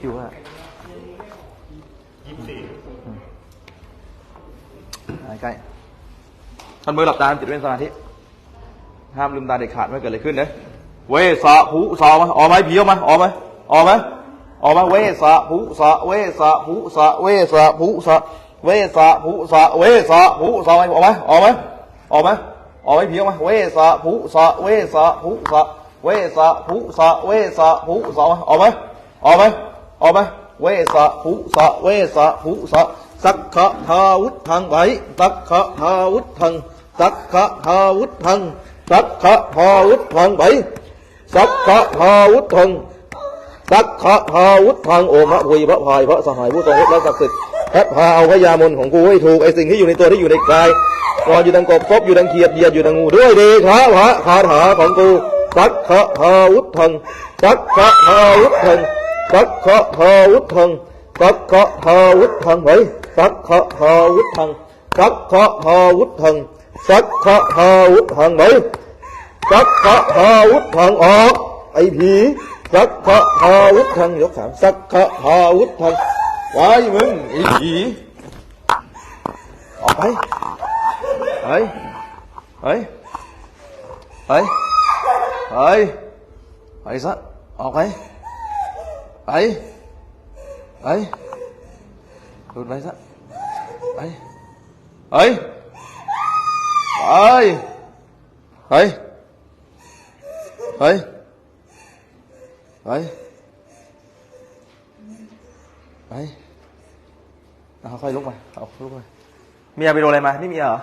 อยู่ว่ายี่สิบสี่ใกล้ท่านมือหลับตาจิตเป็นสมาธิห้ามลืมตาเด็ดขาดไม่เกิดอะไรขึ้นนะเวสะผูสอมาออกไหมผีออกมาออกไหมออกไหมออกมาเวสะผูสะเวสะผูสะเวสะผูสะเวสะผูสะเวสะผูสะออกไหมออกไหมออกไหมออกไหมผีออกมาเวสะผูสะเวสะผูสะเวสะผูสะเวสะผูสะออกไหมออกไหม ออกไหมเวสะผูสะเวสะผูสะสักขะทาวุธังไว้สักขะทาวุธังสักขะทาวุธังสักขะทาวุธังไว้สักขะทาวุธังสักขะพาวุฒทางโอมะวีพระพายพระสหายผู้ทรงฤทธิ์และศักดิ์สิทธิ์แพทย์พาเอาพยามนของกูให้ถูกไอสิ่งที่อยู่ในตัวที่อยู่ในกายนอนอยู่ดังกบซบอยู่ดังเขียดเหยียดอยู่ดังงูด้วยเดชะพระคาถาของกูสักขะวุฒทังสักขะพาวุฒทังสักขะพาวุฒทังสักขะพาวุฒทัง ไว้สักขะพาวุฒทังสักขะพาวุฒทังสักขะพาวุฒทังไว้สักขะพาวุฒทังออกไอ้ผีสักขะพาวุธังย ไว้มึงไอ้ผีออกไปเฮ้ยเฮ้ยเฮ้ยเฮ้ยไปซะออกไปไป ไปหลุดไปซะ ไป เฮ้ย ไป เฮ้ย เฮ้ยไปไปเอาค่อยลุกมาเอาลุกมาเมียไปโดนอะไรมา นี่เมียเหรอ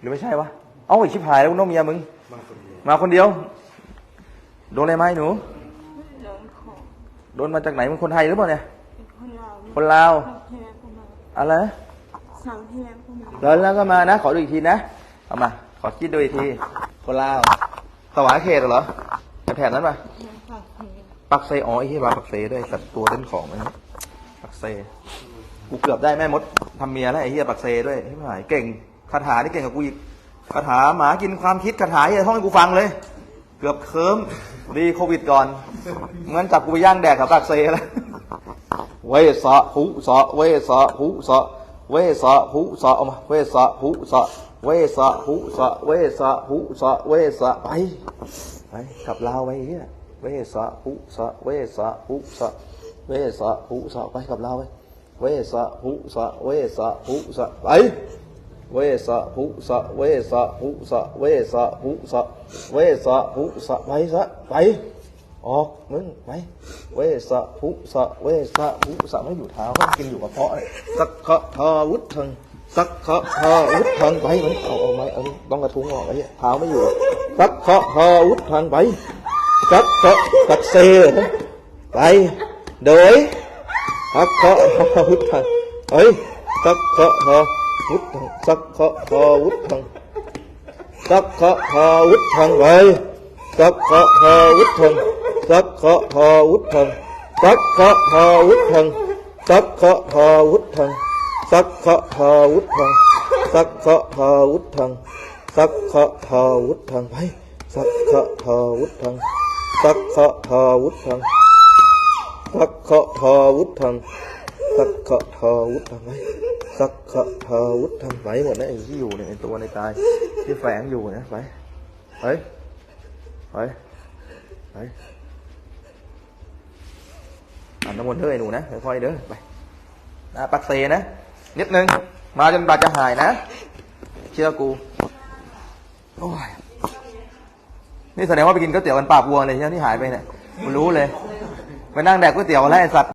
หรือไม่ใช่วะ เอ้าไอ้ชิบหายแล้วน้องเมียมึง มาคนเดียวมาคนเดียวโดนอะไรมาไอ้หนูโดนของโดนมาจากไหนมึงคนไทยหรือเปล่าเนี่ยเป็นคนลาวคนลาวสั่งที่แล้วก็มาอะไรนะสั่งที่แล้วก็มาแล้วแล้วก็มานะ ขอดูอีกทีนะเอามา ขอคิดดูอีกที คนลาวสวายเขตเหรอแถบนั้นปะแม่ฝากเพลงปักเซอ๋อไอ้ที่ร้านปักเซด้วยสัตว์ตัวเล่นของมันปักเซกูเกือบได้แม่มดทำเมียแล้วไอ้เหี้ยปักเซด้วยที่หายเก่งคาถานี่เก่งกับกูอีกคาถาหมากินความคิดคาถาที่ท่องให้กูฟังเลย เกือบเคิมดีโควิดก่อนงั้นจับกูไปย่างแดกกับปักเซแล้วเวสะหุสะเวสะหุสะเวสะหุสะเอามาเวสะหุสะเวสะหุสะเวสะหุสะเวสะไปไปกลับลาวไว้เหี้ยเวสะหุสะเวสะหุสะเวสะหุสะไปกับเราไปเวสะหุสะเวสะหุสะไป เวสะหุสะเวสะหุสะเวสะหุสะเวสะหุสะไปซะไปออกมึงไปเวสะหุสะเวสะหุสะไม่อยู่เท้าก็กินอยู่กับเพาะเลยสักขะทาวุธังสักขะทาวุธังไปมันเอาเอาไหมเอาต้องกระทุ้งออกไอ้เหี้ยเท้าไม่อยู่สักขะทาวุธังไปสักเคาะสักเซไปโดยสักเคาะพอวุธังเฮ้ยสักเคาะพอ วุธังสักเคาะพอวุธังสักเคาะพอวุธังไปสักเคาะพอวุธังสักเคาะพอวุธังสักเคาะพอวุธังสักเคาะพอวุธังสักเคาะพอวุธังสักเคาะพอวุธังสักเคาะพอวุธังไปสักเคาะพอวุธังสักขะทาวุธังสักขะทาวุธังสักขะทาวุธังไหม สักขะทาวุธังไปหมดนะไอ้ที่อยู่เนี่ยในตัวในกายที่แฝงอยู่นะไปไปไปไปอ่านน้ำมนต์เด้อไอ้หนูนะค่อยๆเด้อไปนะปักเซนะนิดนึงมาจนบาดจะหายนะเชื่อกูโอ้ยนี่แสดงว่าไปกินก๋วยเตี๋ยวกันปากวัวเลยใช่ไหมที่หายไปเนี่ยรู้เลยไปนั่งแดกก๋วยเตี๋ยวแล้วไอ้สัตว์